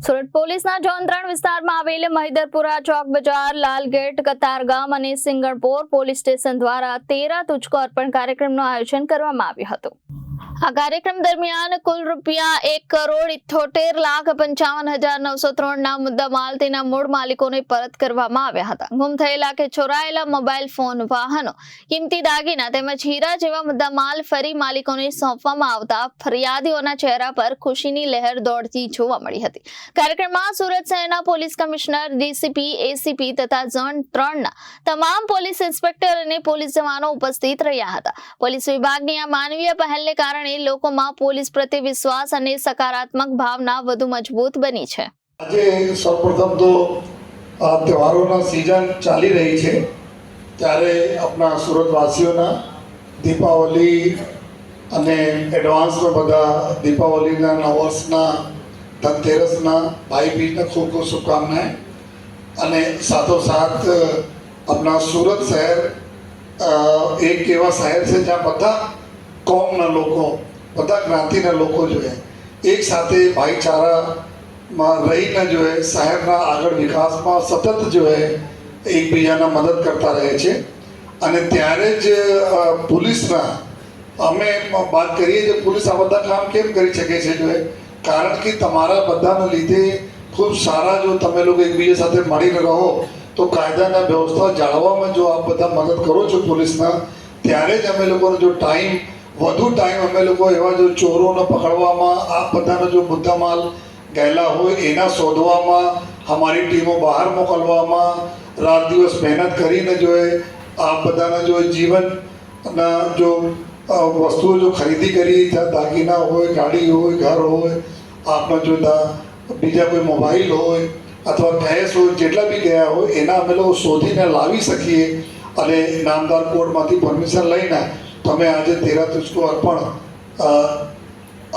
સુરત પોલીસના ઝોન ત્રણ વિસ્તારમાં આવેલ મહિદરપુરા ચોક બજાર, લાલગેટ, કતારગામ અને સિંગણપોર પોલીસ સ્ટેશન દ્વારા તેરા તુચકો અર્પણ કાર્યક્રમનું આયોજન કરવામાં આવ્યું હતું. આ કાર્યક્રમ દરમિયાન કુલ રૂપિયા એક કરોડ ઇઠ્ઠોતેર લાખ પંચાવન હજાર નવસો ત્રણના મુદ્દામાલ તેના મૂળ માલિકોને પરત કરવામાં આવ્યા હતા. ગુમ થયેલા કે ચોરાયેલા મોબાઈલ ફોન, વાહનો, કિંમતી દાગીના તેમજ હીરા જેવા મુદ્દામાલ ફરી માલિકોને સોંપવામાં આવતા ફરિયાદીઓના ચહેરા પર ખુશીની લહેર દોડતી જોવા મળી હતી. કાર્યક્રમમાં સુરત શહેરના પોલીસ કમિશનર, ડીસીપી, એસીપી તથા ઝોન ત્રણના તમામ પોલીસ ઇન્સ્પેક્ટર અને પોલીસ જવાનો ઉપસ્થિત રહ્યા હતા. પોલીસ વિભાગની આ માનવીય પહેલને કારણે લોકોમાં પોલીસ પ્રત્યે વિશ્વાસ અને સકારાત્મક ભાવના વધુ મજબૂત બની છે. આજે સૌપ્રથમ તો તહેવારોના સિઝન ચાલી રહી છે. ત્યારે આપણા સુરતવાસીઓના દીપાવલી અને એડવાન્સમાં બધા દીપાવલીના નવ વર્ષના ધનતેરસના ભાઈ બીજના ખૂબ ખૂબ શુભકામનાએ અને સાથોસાથ આપણા સુરત શહેર એક એવા શહેર છે જ્યાં બધા કોમના લોકો બધા જ્ઞાતિના લોકો જોઈએ એક સાથે ભાઈચારામાં રહીને જોઈએ શહેરના આગળ વિકાસમાં સતત જોઈએ એકબીજાના મદદ કરતા રહે છે. અને ત્યારે જ પોલીસના, અમે વાત કરીએ કે પોલીસ આ બધા કામ કેમ કરી શકે છે જોઈએ કારણ કે તમારા બધાના લીધે ખૂબ સારા જો તમે લોકો એકબીજા સાથે મળીને રહો, તો કાયદાના વ્યવસ્થા જાળવવામાં જો આપ બધા મદદ કરો છો પોલીસના, ત્યારે જ અમે લોકોનો જો ટાઈમ વધુ ટાઈમ અમે લોકો એવા જો ચોરોને પકડવામાં, આ બધાનો જો મુદ્દામાલ ગયેલા હોય, એના શોધવામાં, અમારી ટીમો બહાર મોકલવામાં, રાત દિવસ મહેનત કરીને જો આ બધાના જો જીવનના જો વસ્તુઓ જો ખરીદી કરી, ત્યાં દાગીના હોય, ગાડી હોય, ઘર હોય આપણા જો બીજા કોઈ મોબાઈલ હોય, અથવા ભેંસ હોય, જેટલા બી ગયા હોય, એના અમે લોકો શોધીને લાવી શકીએ અને નામદાર કોર્ટમાંથી પરમિશન લઈને તમે આજે તેરા તુજકો અર્પણ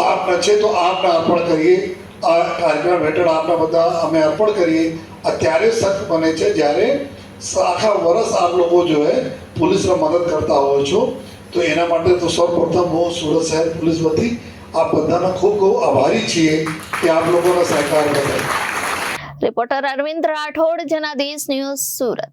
આપના છે તો આપને અર્પણ કરીએ. આ કાર્યક્રમ હેઠળ આપના બધા અમે અર્પણ કરીએ. અત્યારે સખ્ત બને છે જ્યારે આખા વર્ષ આપ લોકો જો હે પોલીસને મદદ કરતા હોય છો, તો એના માટે તો સૌપ્રથમ હું સુરત શહેર પોલીસ વતી આપ બધાના ખૂબ ખૂબ આભારી છીએ કે આપ લોકોનો સહકાર બદલ. Reporter Arvind Rathod, Janadesh news Surat.